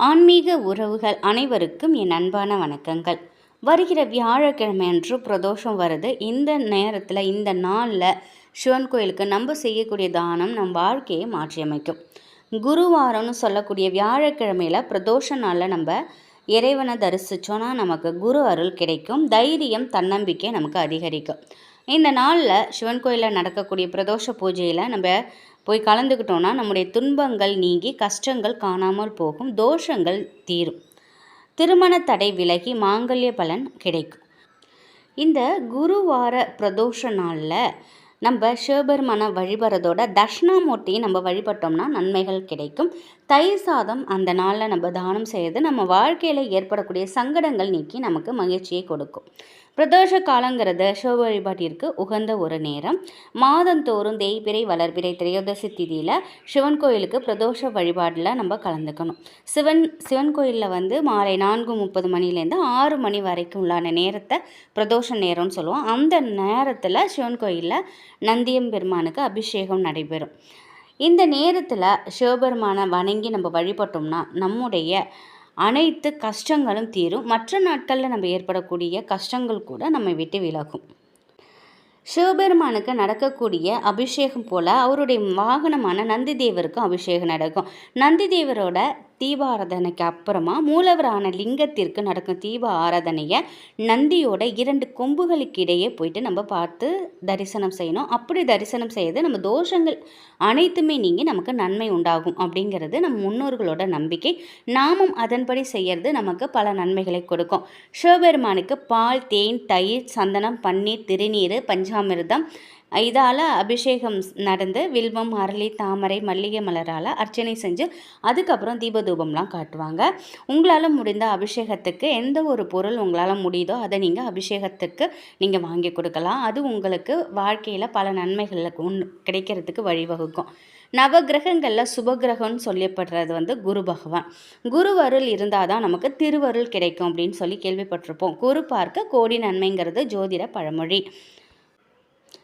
ஆன்மீக உறவுகள் அனைவருக்கும் என் அன்பான வணக்கங்கள். வருகிற வியாழக்கிழமை அன்று பிரதோஷம் வருது. இந்த நேரத்தில் இந்த நாளில் சிவன் கோயிலுக்கு நம்ம செய்யக்கூடிய தானம் நம் வாழ்க்கையை மாற்றியமைக்கும். குருவாரம்னு சொல்லக்கூடிய வியாழக்கிழமையில் பிரதோஷ நாளில் நம்ம இறைவனை தரிசித்தோன்னா நமக்கு குரு அருள் கிடைக்கும். தைரியம் தன்னம்பிக்கை நமக்கு அதிகரிக்கும். இந்த நாளில் சிவன் கோயிலில் நடக்கக்கூடிய பிரதோஷ பூஜையில் நம்ம போய் கலந்துக்கிட்டோன்னா நம்முடைய துன்பங்கள் நீங்கி கஷ்டங்கள் காணாமல் போகும் தோஷங்கள் தீரும். திருமண தடை விலகி மாங்கல்ய பலன் கிடைக்கும். இந்த குருவார பிரதோஷ நாளில் நம்ம சிவபெருமானை வழிபடுறதோட தட்சிணாமூர்த்தியை நம்ம வழிபட்டோம்னா நன்மைகள் கிடைக்கும். தயிர் சாதம் அந்த நாளில் நம்ம தானம் செய்கிறது நம்ம வாழ்க்கையில் ஏற்படக்கூடிய சங்கடங்கள் நீக்கி நமக்கு மகிழ்ச்சியை கொடுக்கும். பிரதோஷ காலங்கிறது சிவ வழிபாட்டிற்கு உகந்த ஒரு நேரம். மாதந்தோறும் தேய்பிரை வளர்பிறை திரையோதசி திதியில் சிவன் கோயிலுக்கு பிரதோஷ வழிபாடில் நம்ம கலந்துக்கணும். சிவன் சிவன் கோயிலில் வந்து மாலை நான்கு முப்பது மணிலேருந்து ஆறு மணி வரைக்கும் உள்ளான நேரத்தை பிரதோஷ நேரம்னு சொல்லுவோம். அந்த நேரத்தில் சிவன் கோயிலில் நந்தியம் பெருமானுக்கு அபிஷேகம் நடைபெறும். இந்த நேரத்தில் சிவபெருமானை வணங்கி நம்ம வழிபட்டோம்னா நம்முடைய அனைத்து கஷ்டங்களும் தீரும். மற்ற நாட்களில் நம்ம ஏற்படக்கூடிய கஷ்டங்கள் கூட நம்மை விட்டு விலகும். சிவபெருமானுக்கு நடக்கக்கூடிய அபிஷேகம் போல் அவருடைய வாகனமான நந்தி தேவருக்கும் அபிஷேகம் நடக்கும். நந்தி தேவரோட தீப ஆராதனைக்கு அப்புறமா மூலவரான லிங்கத்திற்கு நடக்கும் தீப ஆராதனையை நந்தியோட இரண்டு கொம்புகளுக்கு இடையே போயிட்டு நம்ம பார்த்து தரிசனம் செய்யணும். அப்படி தரிசனம் செய்யறது நம்ம தோஷங்கள் அனைத்துமே நீங்கி நமக்கு நன்மை உண்டாகும் அப்படிங்கிறது நம் முன்னோர்களோட நம்பிக்கை. நாமும் அதன்படி செய்யறது நமக்கு பல நன்மைகளை கொடுக்கும். சிவபெருமானுக்கு பால் தேன் தயிர் சந்தனம் பன்னீர் திருநீர் பஞ்சாமிர்தம் இதால் அபிஷேகம் நடந்து வில்வம் அரளி தாமரை மல்லிகை மலரால் அர்ச்சனை செஞ்சு அதுக்கப்புறம் தீபதூபம்லாம் காட்டுவாங்க. உங்களால் முடிந்த அபிஷேகத்துக்கு எந்த ஒரு பொருள் உங்களால் முடியுதோ அதை நீங்கள் அபிஷேகத்துக்கு நீங்கள் வாங்கி கொடுக்கலாம். அது உங்களுக்கு வாழ்க்கையில் பல நன்மைகளில் கிடைக்கிறதுக்கு வழிவகுக்கும். நவகிரகங்களில் சுபகிரகம்னு சொல்லப்படுறது வந்து குரு பகவான். குருவருள் இருந்தால் தான் நமக்கு திருவருள் கிடைக்கும் அப்படின்னு சொல்லி கேள்விப்பட்டிருப்போம். குரு பார்க்க கோடி நன்மைங்கிறது ஜோதிட பழமொழி.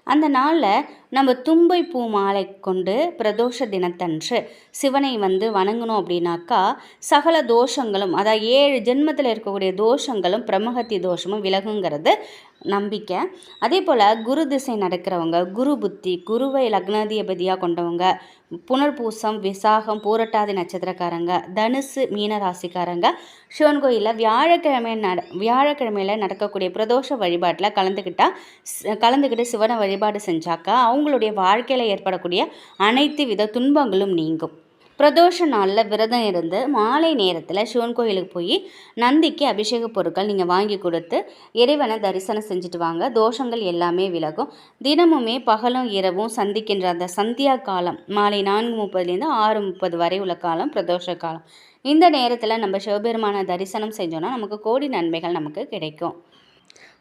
அந்த நாளில் நம்ம தும்பை பூ மாலை கொண்டு பிரதோஷ தினத்தன்று சிவனை வந்து வணங்கணும் அப்படின்னாக்கா சகல தோஷங்களும் அதாவது ஏழு ஜென்மத்தில் இருக்கக்கூடிய தோஷங்களும் பிரம்மஹத்தி தோஷமும் விலகுங்கிறது நம்பிக்கை. அதே போல் குரு திசை நடக்கிறவங்க குரு புத்தி குருவை லக்னாதிபதியாக கொண்டவங்க புனர்பூசம் விசாகம் பூரட்டாதி நட்சத்திரக்காரங்க தனுசு மீன ராசிக்காரங்க சிவன் கோயிலில் வியாழக்கிழமை நட வியாழக்கிழமையில் நடக்கக்கூடிய பிரதோஷ வழிபாட்டில் கலந்துக்கிட்டால் கலந்துக்கிட்டு சிவனை வழிபாடு செஞ்சாக்கா அவங்களுடைய வாழ்க்கையில் ஏற்படக்கூடிய அனைத்து வித துன்பங்களும் நீங்கும். பிரதோஷ நாளில் விரதம் இருந்து மாலை நேரத்தில் சிவன் கோயிலுக்கு போய் நந்திக்கு அபிஷேக பொருட்கள் நீங்கள் வாங்கி கொடுத்து இறைவனை தரிசனம் செஞ்சுட்டு வாங்க. தோஷங்கள் எல்லாமே விலகும். தினமுமே பகலும் இரவும் சந்திக்கின்ற அந்த சந்தியா காலம் மாலை நான்கு முப்பதுலேருந்து ஆறு முப்பது வரை உள்ள காலம் பிரதோஷ காலம். இந்த நேரத்தில் நம்ம சிவபெருமான தரிசனம் செஞ்சோன்னா நமக்கு கோடி நன்மைகள் நமக்கு கிடைக்கும்.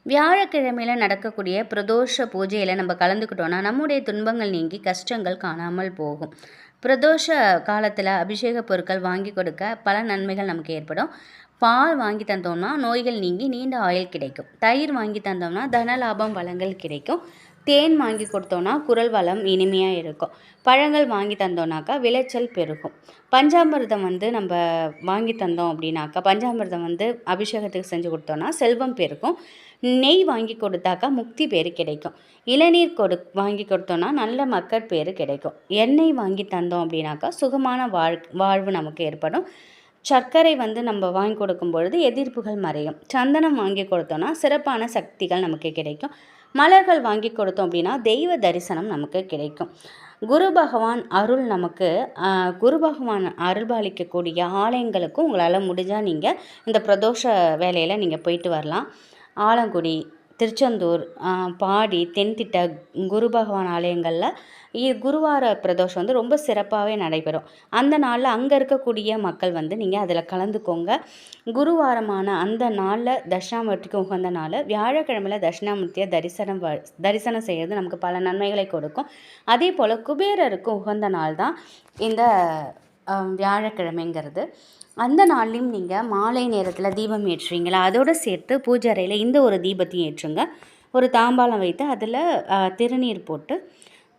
வியாழக்கிழமையில் நடக்கக்கூடிய பிரதோஷ பூஜையில் நம்ம கலந்துக்கிட்டோன்னா நம்முடைய துன்பங்கள் நீங்கி கஷ்டங்கள் காணாமல் போகும். பிரதோஷ காலத்தில் அபிஷேக பொருட்கள் வாங்கி கொடுக்க பல நன்மைகள் நமக்கு ஏற்படும். பால் வாங்கி தந்தோம்னா நோய்கள் நீங்கி நீண்ட ஆயுள் கிடைக்கும். தயிர் வாங்கி தந்தோம்னா தன லாபம் வளங்கள் கிடைக்கும். தேன் வாங்கி கொடுத்தோன்னா குரல் வளம் இனிமையாக இருக்கும். பழங்கள் வாங்கி தந்தோனாக்கா விளைச்சல் பெருகும். பஞ்சாமிர்தம் வந்து நம்ம வாங்கி தந்தோம் அப்படின்னாக்கா பஞ்சாமிர்தம் வந்து அபிஷேகத்துக்கு செஞ்சு கொடுத்தோன்னா செல்வம் பெருகும். நெய் வாங்கி கொடுத்தாக்கா முக்தி பேர் கிடைக்கும். இளநீர் கொடு வாங்கி கொடுத்தோன்னா நல்ல மக்கள் பேர் கிடைக்கும். எண்ணெய் வாங்கி தந்தோம் அப்படின்னாக்கா சுகமான வாழ் வாழ்வு நமக்கு ஏற்படும். சர்க்கரை வந்து நம்ம வாங்கி கொடுக்கும் பொழுது எதிர்ப்புகள் மறையும். சந்தனம் வாங்கி கொடுத்தோன்னா சிறப்பான சக்திகள் நமக்கு கிடைக்கும். மலர்கள் வாங்கி கொடுத்தோம் அப்படின்னா தெய்வ தரிசனம் நமக்கு கிடைக்கும். குரு பகவான் அருள் நமக்கு குரு பகவான் அருள்பாலிக்கக்கூடிய ஆலயங்களுக்கும் உங்களால் முடிஞ்சால் நீங்கள் இந்த பிரதோஷ வேலையில் நீங்கள் போயிட்டு வரலாம். ஆலங்குடி திருச்செந்தூர் பாடி தென்திட்ட குரு பகவான் ஆலயங்களில் குருவார பிரதோஷம் வந்து ரொம்ப சிறப்பாகவே நடைபெறும். அந்த நாளில் அங்கே இருக்கக்கூடிய மக்கள் வந்து நீங்கள் அதில் கலந்துக்கோங்க. குருவாரமான அந்த நாளில் தட்சிணாமூர்த்திக்கு உகந்த நாள் வியாழக்கிழமையில் தட்சிணாமூர்த்தியை தரிசனம் தரிசனம் செய்கிறது நமக்கு பல நன்மைகளை கொடுக்கும். அதே போல் குபேரருக்கு உகந்த நாள் தான் இந்த வியாழக்கிழமைங்கிறது. அந்த நாள்லேயும் நீங்கள் மாலை நேரத்தில் தீபம் ஏற்றுவீங்களா அதோடு சேர்த்து பூஜை அறையில் இந்த ஒரு தீபத்தையும் ஏற்றுங்க. ஒரு தாம்பாளம் வைத்து அதில் திருநீர் போட்டு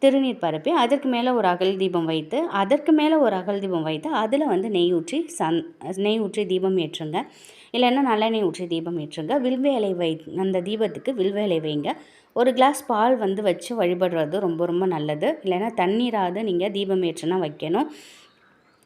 திருநீர் பரப்பி அதற்கு மேலே ஒரு அகல் தீபம் வைத்து அதற்கு மேலே ஒரு அகல் தீபம் வைத்து அதில் வந்து நெய் ஊற்றி சந் நெய் ஊற்றி தீபம் ஏற்றுங்க. இல்லைன்னா நல்லெண்ணெய் ஊற்றி தீபம் ஏற்றுங்க. வில்வேலை வை அந்த தீபத்துக்கு வில்வேலை வைங்க. ஒரு கிளாஸ் பால் வந்து வச்சு வழிபடுறது ரொம்ப ரொம்ப நல்லது. இல்லைன்னா தண்ணீராவது நீங்கள் தீபம் ஏற்றுனா வைக்கணும்.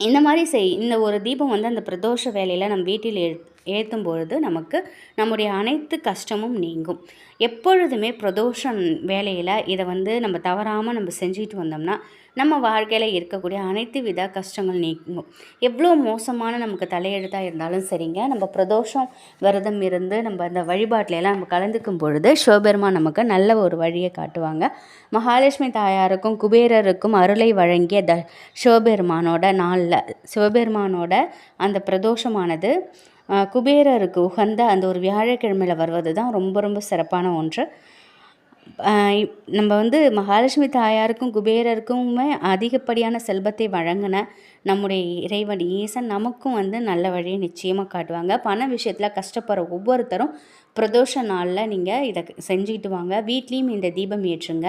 இந்த மாதிரி செய் இந்த ஒரு தீபம் வந்து அந்த பிரதோஷ வேலையில் நம்ம வீட்டில் ஏ ஏற்றும் பொழுது நமக்கு நம்முடைய அனைத்து கஷ்டமும் நீங்கும். எப்பொழுதுமே பிரதோஷம் வேலையில் இதை வந்து நம்ம தவறாமல் நம்ம செஞ்சுக்கிட்டு வந்தோம்னா நம்ம வாழ்க்கையில் இருக்கக்கூடிய அனைத்து வித கஷ்டங்கள் நீங்கும். எவ்வளோ மோசமான நமக்கு தலையெழுத்தாக இருந்தாலும் சரிங்க. நம்ம பிரதோஷம் விரதம் இருந்து நம்ம அந்த வழிபாட்டிலலாம் நம்ம கலந்துக்கும் பொழுது சிவபெருமா நமக்கு நல்ல ஒரு வழியை காட்டுவாங்க. மகாலட்சுமி தாயாருக்கும் குபேரருக்கும் அருளை வழங்கிய த சிவபெருமானோட நாளில் சிவபெருமானோட அந்த பிரதோஷமானது குபேரருக்கு உகந்த அந்த ஒரு வியாழக்கிழமையில் வருவது தான் ரொம்ப ரொம்ப சிறப்பான ஒன்று. நம்ம வந்து மகாலட்சுமி தாயாருக்கும் குபேரருக்குமே அதிகப்படியான செல்வத்தை வழங்கின நம்முடைய இறைவன் ஈசன் நமக்கும் வந்து நல்ல வழியை நிச்சயமாக காட்டுவாங்க. பண விஷயத்தில் கஷ்டப்படுற ஒவ்வொருத்தரும் பிரதோஷ நாளில் நீங்கள் இதை செஞ்சுக்கிட்டு வாங்க. வீட்லேயும் இந்த தீபம் ஏற்றுங்க.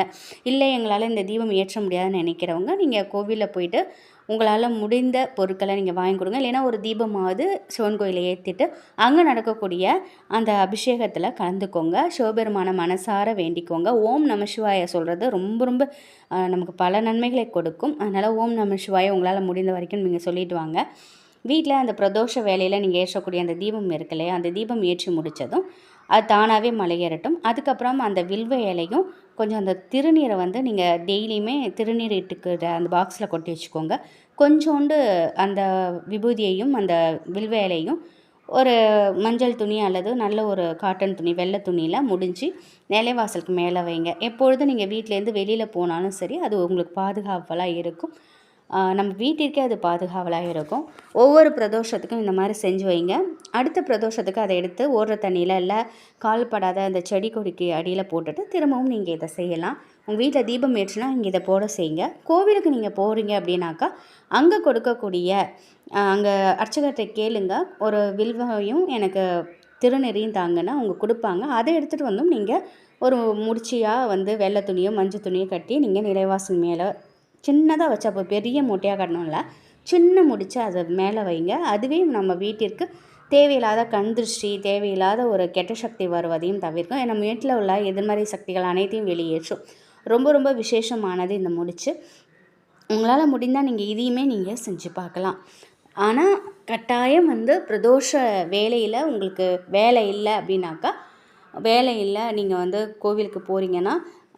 இல்லை எங்களால் இந்த தீபம் ஏற்ற முடியாதுன்னு நினைக்கிறவங்க நீங்கள் கோவிலில் போயிட்டு உங்களால் முடிந்த பொருட்களை நீங்கள் வாங்கி கொடுங்க. இல்லைன்னா ஒரு தீபமாவது சிவன் கோயிலை ஏற்றிட்டு அங்கே நடக்கக்கூடிய அந்த அபிஷேகத்தில் கலந்துக்கோங்க. சிவபெருமான மனசார வேண்டிக்கோங்க. ஓம் நம சிவாய சொல்கிறது ரொம்ப ரொம்ப நமக்கு பல நன்மைகளை கொடுக்கும். அதனால் ஓம் நம சிவாய உங்களால் முடிந்த வரைக்கும் நீங்கள் சொல்லிட்டு வாங்க. வீட்டில் அந்த பிரதோஷ வேலையில் நீங்கள் ஏற்றக்கூடிய அந்த தீபம் இருக்கு இல்லையா? அந்த தீபம் ஏற்றி முடித்ததும் அது தானாகவே மலையேறட்டும். அதுக்கப்புறம் அந்த வில்வ இலையும் கொஞ்சம் அந்த திருநீரை வந்து நீங்கள் டெய்லியுமே திருநீர் இட்டுக்கிற அந்த பாக்ஸில் கொட்டி வச்சுக்கோங்க. கொஞ்சோண்டு அந்த விபூதியையும் அந்த வில்வ இலையும் ஒரு மஞ்சள் துணி அல்லது நல்ல ஒரு காட்டன் துணி வெள்ளை துணியில் முடிஞ்சு நிலைவாசலுக்கு மேலே வைங்க. எப்பொழுதும் நீங்கள் வீட்டிலேருந்து வெளியில் போனாலும் சரி அது உங்களுக்கு பாதுகாவலாக இருக்கும். நம்ம வீட்டிற்கே அது பாதுகாவலாக இருக்கும். ஒவ்வொரு பிரதோஷத்துக்கும் இந்த மாதிரி செஞ்சு வைங்க. அடுத்த பிரதோஷத்துக்கு அதை எடுத்து ஓடுற தண்ணியில் இல்லை கால் படாத அந்த செடி கொடிக்கு அடியில் போட்டுட்டு திரும்பவும் நீங்கள் இதை செய்யலாம். உங்கள் வீட்டில் தீபம் ஏற்றுனா இங்கே இதை போட செய்யுங்க. கோவிலுக்கு நீங்கள் போகிறீங்க அப்படின்னாக்கா அங்கே கொடுக்கக்கூடிய அங்கே அர்ச்சகர்கிட்ட கேளுங்க. ஒரு வில்வையும் எனக்கு திருநெறியும் தாங்கன்னா அவங்க கொடுப்பாங்க. அதை எடுத்துகிட்டு வந்தும் நீங்கள் ஒரு முடிச்சியாக வந்து வெள்ளை துணியோ மஞ்சள் துணியோ கட்டி நீங்கள் நிலைவாசல் மேலே சின்னதாக வச்சா அப்போ பெரிய மூட்டையாக கட்டணும்ல. சின்ன முடிச்சு அதை மேலே வைங்க. அதுவே நம்ம வீட்டிற்கு தேவையில்லாத கண் திருஷ்டி தேவையில்லாத ஒரு கெட்ட சக்தி வருவதையும் தவிர்க்கும். நம்ம வீட்டில் உள்ள எதிர்மறை சக்திகள் அனைத்தையும் வெளியேற்றும். ரொம்ப ரொம்ப விசேஷமானது இந்த முடிச்சு. உங்களால் முடிந்தால் நீங்கள் இதையுமே நீங்கள் செஞ்சு பார்க்கலாம். ஆனால் கட்டாயம் வந்து பிரதோஷ வேலையில் உங்களுக்கு வேலை இல்லை அப்படின்னாக்கா வேலை இல்லை நீங்கள் வந்து கோவிலுக்கு போகிறீங்கன்னா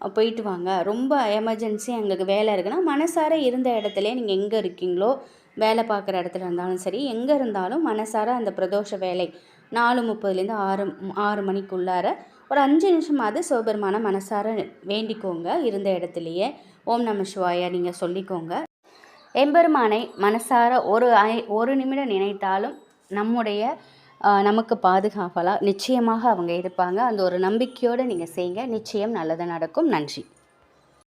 போயிட்டு வாங்க. ரொம்ப எமர்ஜென்சி எங்களுக்கு வேலை இருக்குன்னா மனசார இருந்த இடத்துல நீங்கள் எங்கே இருக்கீங்களோ வேலை பார்க்குற இடத்துல இருந்தாலும் சரி எங்கே இருந்தாலும் மனசார அந்த பிரதோஷ வேலை நாலு முப்பதுலேருந்து ஆறு ஆறு மணிக்குள்ளார ஒரு அஞ்சு நிமிஷமாவது சிவபெருமான மனசார வேண்டிக்கோங்க. இருந்த இடத்துலையே. ஓம் நம சிவாயா நீங்கள் சொல்லிக்கோங்க. எம்பெருமானை மனசார ஒரு ஐ- ஒரு நிமிடம் நினைத்தாலும் நம்முடைய நமக்கு பாதுகாப்பலாம் நிச்சயமாக அவங்க இருப்பாங்க. அந்த ஒரு நம்பிக்கையோடு நீங்கள் செய்யுங்க நிச்சயம் நல்லது நடக்கும். நன்றி.